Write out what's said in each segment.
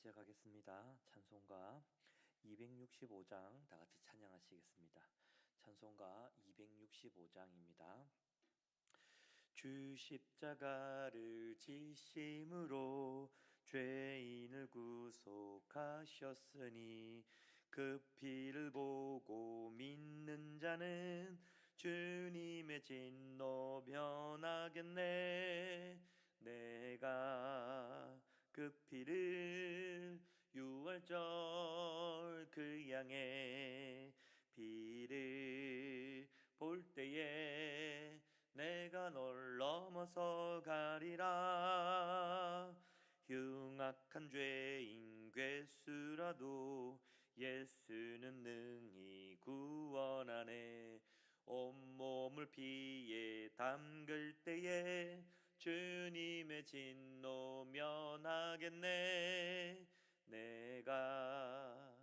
시작하겠습니다. 찬송가 265장 다 같이 찬양하시겠습니다. 찬송가 265장입니다. 주 십자가를 지심으로 죄인을 구속하셨으니 그 피를 보고 믿는 자는 주님의 진노 변하겠네 내가 그 피를 유월절 그 양의 피를 볼 때에 내가 널 넘어서 가리라. 흉악한 죄인 괴수라도 예수는 능히 구원하네. 온몸을 피에 담글 때에 주님의 진노 면하겠네 내가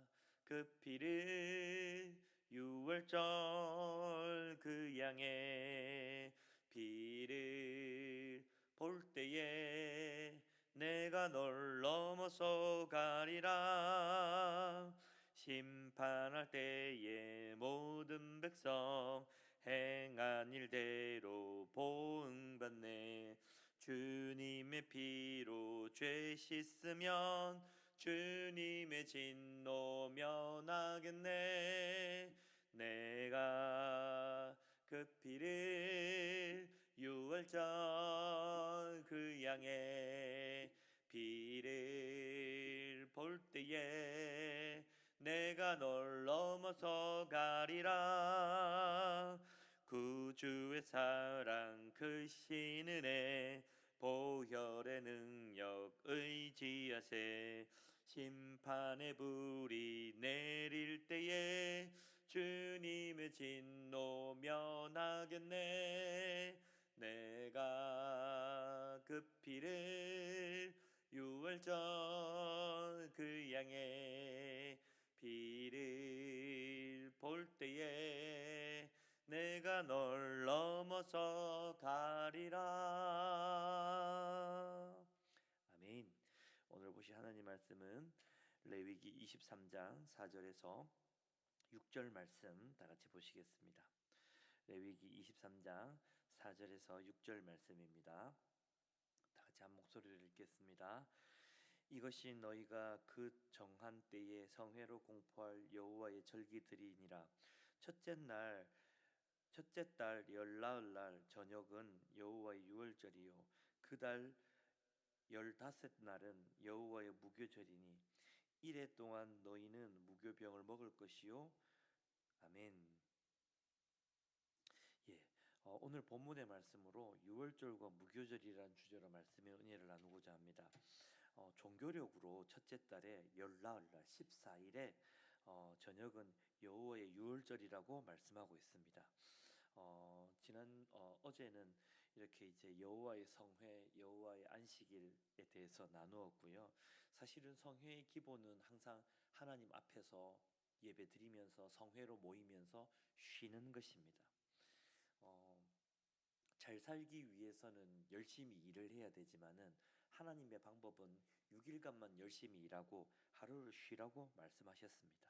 그 피를 유월절 그 양의 피를 볼 때에 내가 널 넘어서 가리라. 심판할 때에 모든 백성 행한 일대로 보응받네. 주님의 피로 죄 씻으면 주님의 진노 면하겠네. 내가 그 피를 유월절 그 양의 피를 볼 때에 내가 널 넘어서 가리라. 구주의 사랑 그 신은혜 보혈의 능력 의지하세 심판의 불이 내릴 때에 주님의 진노 면하겠네 내가 그 피를 유월절 그 양의 피를 볼 때에 내가 널 넘어서 가리라. 아멘. 오늘 보실 하나님 말씀은 레위기 23장 4절에서 6절 말씀 다 같이 보시겠습니다. 레위기 23장 4절에서 6절 말씀입니다. 다 같이 한 목소리를 읽겠습니다. 이것이 너희가 그 정한 때에 성회로 공포할 여호와의 절기들이니라. 첫째 날 첫째 달 열나흘 날 저녁은 여호와의 유월절이요 그 달 열다섯 날은 여호와의 무교절이니 이래 동안 너희는 무교병을 먹을 것이요 아멘. 예, 어, 오늘 본문의 말씀으로 유월절과 무교절이라는 주제로 말씀의 은혜를 나누고자 합니다. 어, 종교력으로 첫째 달에 열나흘 날 14일에 어, 저녁은 여호와의 유월절이라고 말씀하고 있습니다. 어, 지난 어, 어제는 이렇게 이제 여호와의 성회, 여호와의 안식일에 대해서 나누었고요. 사실은 성회의 기본은 항상 하나님 앞에서 예배 드리면서 성회로 모이면서 쉬는 것입니다. 어, 잘 살기 위해서는 열심히 일을 해야 되지만은 하나님의 방법은 6일간만 열심히 일하고 하루를 쉬라고 말씀하셨습니다.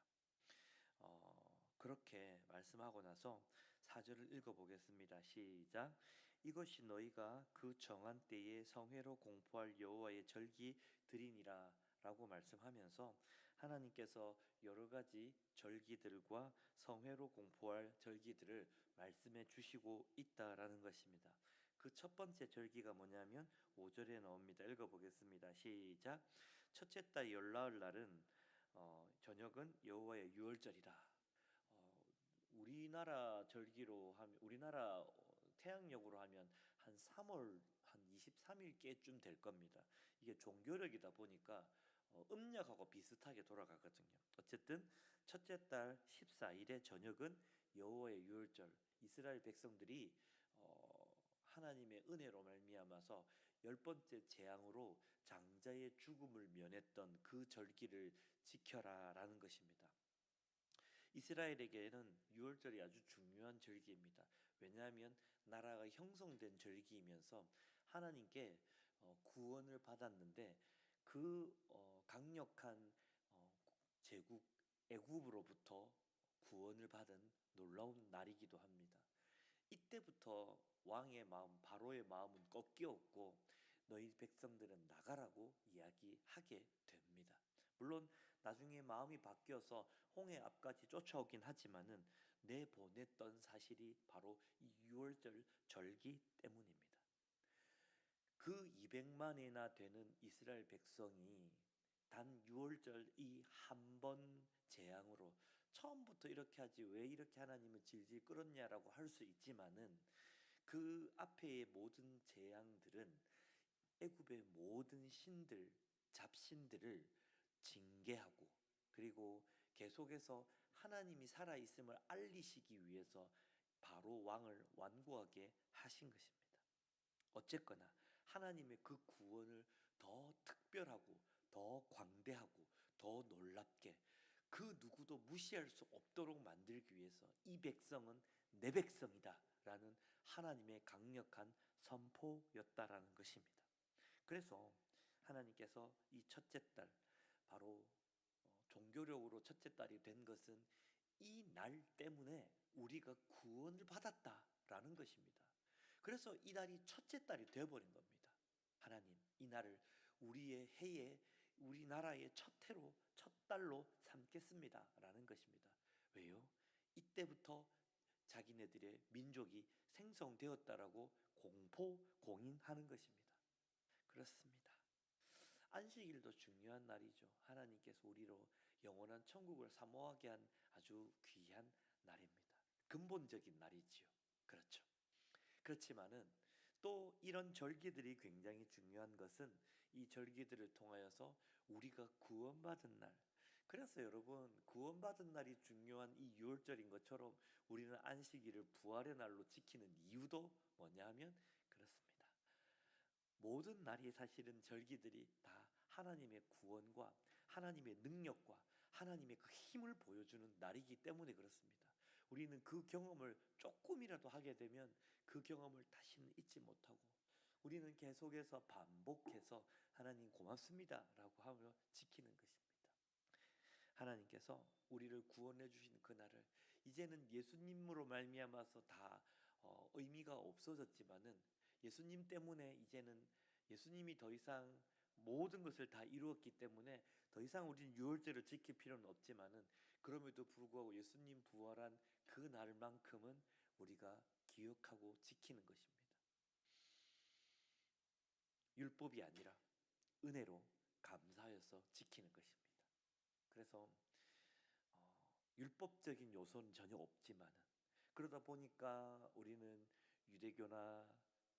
어, 그렇게 말씀하고 나서 사절을 읽어보겠습니다. 시작. 이것이 너희가 그 정한 때에 성회로 공포할 여호와의 절기 드리니라 라고 말씀하면서 하나님께서 여러 가지 절기들과 성회로 공포할 절기들을 말씀해 주시고 있다라는 것입니다. 그 첫 번째 절기가 뭐냐면 5절에 나옵니다. 읽어보겠습니다. 시작. 첫째 달 열나흘 날은 어, 저녁은 여호와의 유월절이라. 어, 우리나라 절기로 하면 우리나라 태양력으로 하면 한 3월 한 23일께쯤 될 겁니다. 이게 종교력이다 보니까 어, 음력하고 비슷하게 돌아가거든요. 어쨌든 첫째 달 14일의 저녁은 여호와의 유월절. 이스라엘 백성들이 어, 하나님의 은혜로 말미암아서 열 번째 재앙으로 장자의 죽음을 면했던 그 절기를 지켜라라는 것입니다. 이스라엘에게는 유월절이 아주 중요한 절기입니다. 왜냐하면 나라가 형성된 절기이면서 하나님께 어, 구원을 받았는데 그 어, 강력한 어, 제국 애굽으로부터 구원을 받은 놀라운 날이기도 합니다. 이때부터 왕의 마음, 바로의 마음은 꺾였고 너희 백성들은 나가라고 이야기하게 됩니다. 물론 나중에 마음이 바뀌어서 홍해 앞까지 쫓아오긴 하지만은 내보냈던 사실이 바로 이 유월절 절기 때문입니다. 그 200만이나 되는 이스라엘 백성이 단 유월절 이 한 번 재앙으로 처음부터 이렇게 하지 왜 이렇게 하나님을 질질 끌었냐라고 할 수 있지만은 그 앞에의 모든 재앙들은 애굽의 모든 신들 잡신들을 징계하고 그리고 계속해서 하나님이 살아 있음을 알리시기 위해서 바로 왕을 완고하게 하신 것입니다. 어쨌거나 하나님의 그 구원을 더 특별하고 더 광대하고 더 놀랍게 그 누구도 무시할 수 없도록 만들기 위해서 이 백성은 내 백성이다 라는 하나님의 강력한 선포였다라는 것입니다. 그래서 하나님께서 이 첫째 딸 바로 어, 종교력으로 첫째 딸이 된 것은 이 날 때문에 우리가 구원을 받았다라는 것입니다. 그래서 이 날이 첫째 딸이 되어버린 겁니다. 하나님, 이 날을 우리의 해에 우리나라의 첫 해로 첫 달로 삼겠습니다 라는 것입니다. 왜요? 이때부터 자기네들의 민족이 생성되었다라고 공포 공인하는 것입니다. 그렇습니다. 안식일도 중요한 날이죠. 하나님께서 우리로 영원한 천국을 사모하게 한 아주 귀한 날입니다. 근본적인 날이지요. 그렇죠. 그렇지만은 또 이런 절기들이 굉장히 중요한 것은 이 절기들을 통하여서 우리가 구원받은 날. 그래서 여러분 구원받은 날이 중요한 이 유월절인 것처럼 우리는 안식일을 부활의 날로 지키는 이유도 뭐냐면 그렇습니다. 모든 날이 사실은 절기들이 다 하나님의 구원과 하나님의 능력과 하나님의 그 힘을 보여주는 날이기 때문에 그렇습니다. 우리는 그 경험을 조금이라도 하게 되면 그 경험을 다시는 잊지 못하고 우리는 계속해서 반복해서 하나님 고맙습니다 라고 하며 지키는 것입니다. 하나님께서 우리를 구원해 주신 그날을 이제는 예수님으로 말미암아서 다 어, 의미가 없어졌지만은 예수님 때문에 이제는 예수님이 더 이상 모든 것을 다 이루었기 때문에 더 이상 우리는 유월절을 지킬 필요는 없지만은 그럼에도 불구하고 예수님 부활한 그 날만큼은 우리가 기억하고 지키는 것입니다. 율법이 아니라 은혜로 감사해서 지키는 것입니다. 그래서 어, 율법적인 요소는 전혀 없지만은 그러다 보니까 우리는 유대교나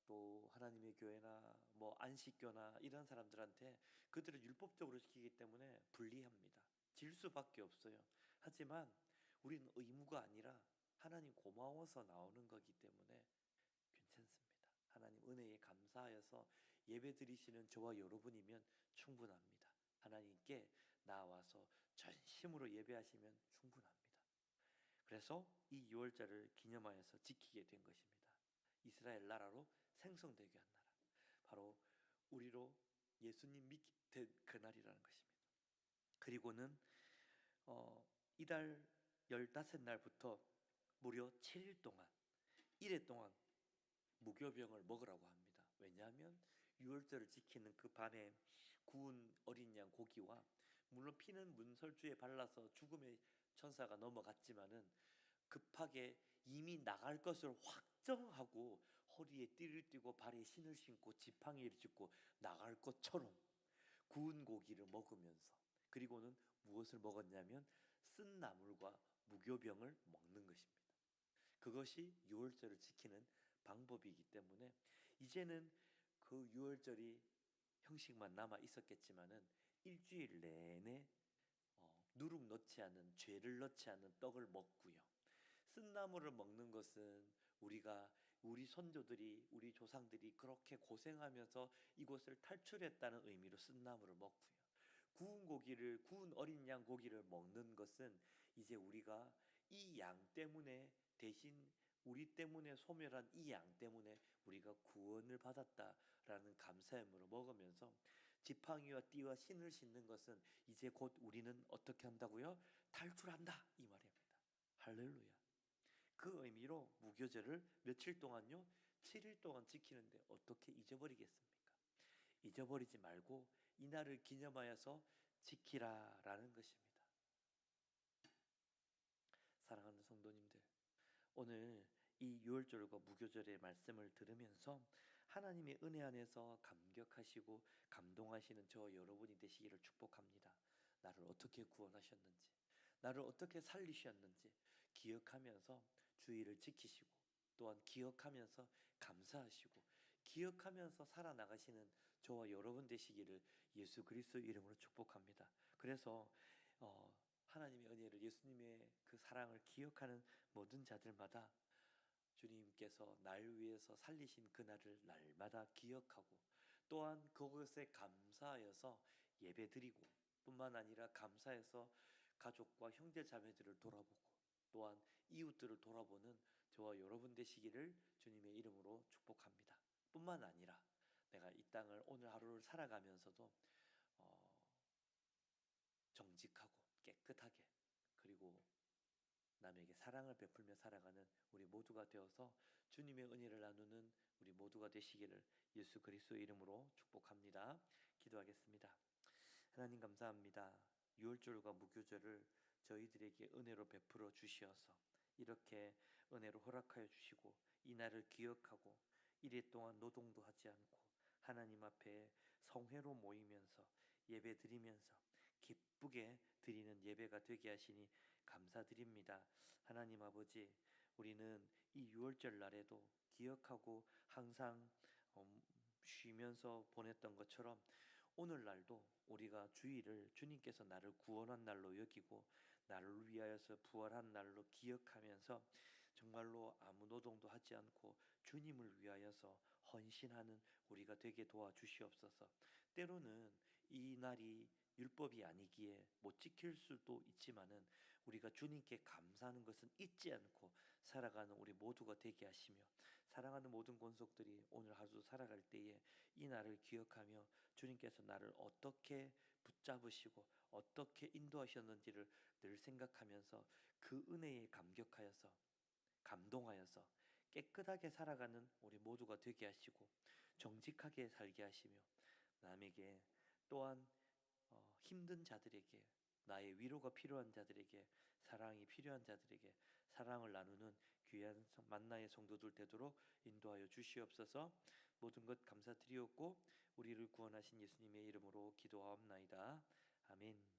또 하나님의 교회나 뭐 안식교나 이런 사람들한테 그들을 율법적으로 지키기 때문에 불리합니다. 질 수밖에 없어요. 하지만 우리는 의무가 아니라 하나님 고마워서 나오는 거기 때문에 괜찮습니다. 하나님 은혜에 감사하여서 예배 드리시는 저와 여러분이면 충분합니다. 하나님께 나와서 전심으로 예배하시면 충분합니다. 그래서 이 유월절을 기념하여서 지키게 된 것입니다. 이스라엘 나라로 생성되게 한 나라. 바로 우리로 예수님 믿게 된 그날이라는 것입니다. 그리고는 어, 이달 15날부터 무려 7일 동안 1회 동안 무교병을 먹으라고 합니다. 왜냐하면 유월절을 지키는 그 밤에 구운 어린 양 고기와 물론 피는 문설주에 발라서 죽음의 천사가 넘어갔지만은 급하게 이미 나갈 것을 확정하고 허리에 띠를 띠고 발에 신을 신고 지팡이를 짚고 나갈 것처럼 구운 고기를 먹으면서 그리고는 무엇을 먹었냐면 쓴 나물과 무교병을 먹는 것입니다. 그것이 유월절을 지키는 방법이기 때문에 이제는 그 유월절이 형식만 남아 있었겠지만은 일주일 내내 어, 누룩 넣지 않은 죄를 넣지 않은 떡을 먹고요. 쓴나물을 먹는 것은 우리가 우리 선조들이 우리 조상들이 그렇게 고생하면서 이곳을 탈출했다는 의미로 쓴나물을 먹고요. 구운 고기를 구운 어린 양 고기를 먹는 것은 이제 우리가 이 양 때문에 대신 우리 때문에 소멸한 이 양 때문에 우리가 구원을 받았다라는 감사함으로 먹으면서 지팡이와 띠와 신을 신는 것은 이제 곧 우리는 어떻게 한다고요? 탈출한다 이 말입니다. 할렐루야. 그 의미로 무교절을 며칠 동안요? 7일 동안 지키는데 어떻게 잊어버리겠습니까? 잊어버리지 말고 이날을 기념하여서 지키라라는 것입니다. 사랑하는 성도님들, 오늘 이 유월절과 무교절의 말씀을 들으면서 하나님의 은혜 안에서 감격하시고 감동하시는 저 여러분이 되시기를 축복합니다. 나를 어떻게 구원하셨는지, 나를 어떻게 살리셨는지 기억하면서 주의를 지키시고 또한 기억하면서 감사하시고 기억하면서 살아나가시는 저와 여러분 되시기를 예수 그리스도 이름으로 축복합니다. 그래서 어, 하나님의 은혜를 예수님의 그 사랑을 기억하는 모든 자들마다 주님께서 날 위해서 살리신 그날을 날마다 기억하고 또한 그것에 감사하여서 예배드리고 뿐만 아니라 감사해서 가족과 형제 자매들을 돌아보고 또한 이웃들을 돌아보는 저와 여러분 되시기를 주님의 이름으로 축복합니다. 뿐만 아니라 내가 이 땅을 오늘 하루를 살아가면서도 어, 정직하고 깨끗하게 그리고 남에게 사랑을 베풀며 살아가는 우리 모두가 되어서 주님의 은혜를 나누는 우리 모두가 되시기를 예수 그리스도 이름으로 축복합니다. 기도하겠습니다. 하나님 감사합니다. 유월절과 무교절을 저희들에게 은혜로 베풀어 주시어서 이렇게 은혜로 허락하여 주시고 이 날을 기억하고 이래 동안 노동도 하지 않고 하나님 앞에 성회로 모이면서 예배 드리면서 기쁘게 드리는 예배가 되게 하시니 감사드립니다. 하나님 아버지, 우리는 이 6월절 날에도 기억하고 항상 음, 쉬면서 보냈던 것처럼 오늘날도 우리가 주일을 주님께서 나를 구원한 날로 여기고 나를 위하여서 부활한 날로 기억하면서 정말로 아무 노동도 하지 않고 주님을 위하여서 헌신하는 우리가 되게 도와주시옵소서. 때로는 이 날이 율법이 아니기에 못 지킬 수도 있지만은 우리가 주님께 감사하는 것은 잊지 않고 살아가는 우리 모두가 되게 하시며 사랑하는 모든 권속들이 오늘 하루 살아갈 때에 이 날을 기억하며 주님께서 나를 어떻게 붙잡으시고 어떻게 인도하셨는지를 늘 생각하면서 그 은혜에 감격하여서 감동하여서 깨끗하게 살아가는 우리 모두가 되게 하시고 정직하게 살게 하시며 남에게 또한 어, 힘든 자들에게 나의 위로가 필요한 자들에게 사랑이 필요한 자들에게 사랑을 나누는 귀한 만나의 성도들 되도록 인도하여 주시옵소서. 모든 것 감사드리옵고 우리를 구원하신 예수님의 이름으로 기도하옵나이다. 아멘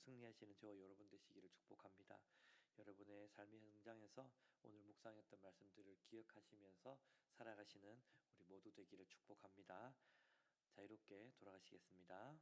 승리하시는 저와 여러분 되시기를 축복합니다. 여러분의 삶의 현장에서 오늘 묵상했던 말씀들을 기억하시면서 살아가시는 우리 모두 되기를 축복합니다. 자유롭게 돌아가시겠습니다.